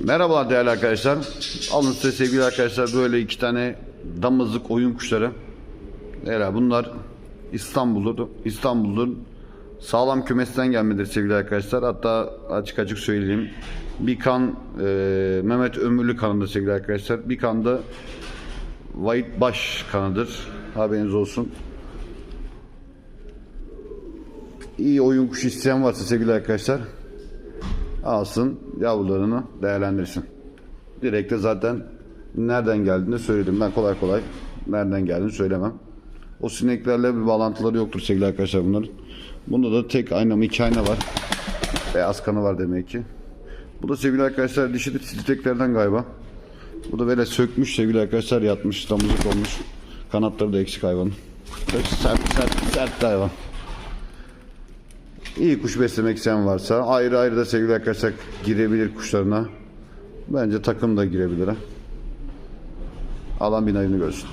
Merhaba değerli arkadaşlar. Alın size sevgili arkadaşlar böyle iki tane damızlık oyun kuşları. Değerli bunlar İstanbul'dur. İstanbul'un sağlam kümesten gelmedir sevgili arkadaşlar. Hatta açık açık söyleyeyim. Bir kan e, Mehmet Ömürlü kanıdır sevgili arkadaşlar. Bir kan da White Baş kanıdır. Haberiniz olsun. İyi oyun kuşu isteyen varsa sevgili arkadaşlar alsın yavrularını değerlendirsin. Direkt de zaten nereden geldiğini söyledim. Ben kolay kolay nereden geldiğini söylemem. O sineklerle bir bağlantıları yoktur sevgili arkadaşlar bunların. Bunda da tek ayna mı iki ayna var. Beyaz kanı var demek ki. Bu da sevgili arkadaşlar dişi de galiba. Bu da böyle sökmüş sevgili arkadaşlar yatmış damızlık olmuş. Kanatları da eksik hayvanın. Böyle sert sert sert hayvan. İyi kuş beslemek isteyen varsa ayrı ayrı da sevgili arkadaşlar girebilir kuşlarına. Bence takım da girebilir. ha. Alan binayını görsün.